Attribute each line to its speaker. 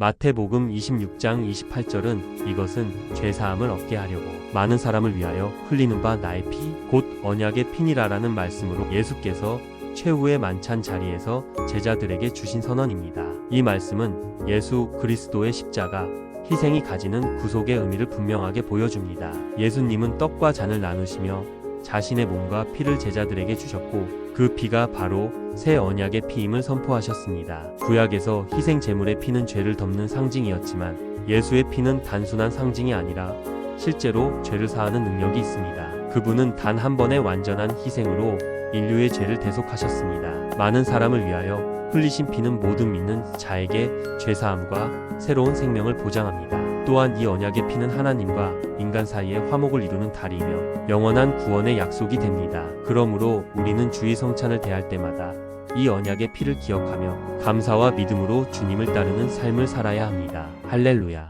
Speaker 1: 마태복음 26장 28절은 이것은 죄사함을 얻게 하려고 많은 사람을 위하여 흘리는 바 나의 피, 곧 언약의 피니라라는 말씀으로 예수께서 최후의 만찬 자리에서 제자들에게 주신 선언입니다. 이 말씀은 예수 그리스도의 십자가, 희생이 가지는 구속의 의미를 분명하게 보여줍니다. 예수님은 떡과 잔을 나누시며 자신의 몸과 피를 제자들에게 주셨고 그 피가 바로 새 언약의 피임을 선포하셨습니다. 구약에서 희생 제물의 피는 죄를 덮는 상징이었지만 예수의 피는 단순한 상징이 아니라 실제로 죄를 사하는 능력이 있습니다. 그분은 단 한 번의 완전한 희생으로 인류의 죄를 대속하셨습니다. 많은 사람을 위하여 흘리신 피는 모든 믿는 자에게 죄사함과 새로운 생명을 보장합니다. 또한 이 언약의 피는 하나님과 인간 사이의 화목을 이루는 다리이며 영원한 구원의 약속이 됩니다. 그러므로 우리는 주의 성찬을 대할 때마다 이 언약의 피를 기억하며 감사와 믿음으로 주님을 따르는 삶을 살아야 합니다. 할렐루야.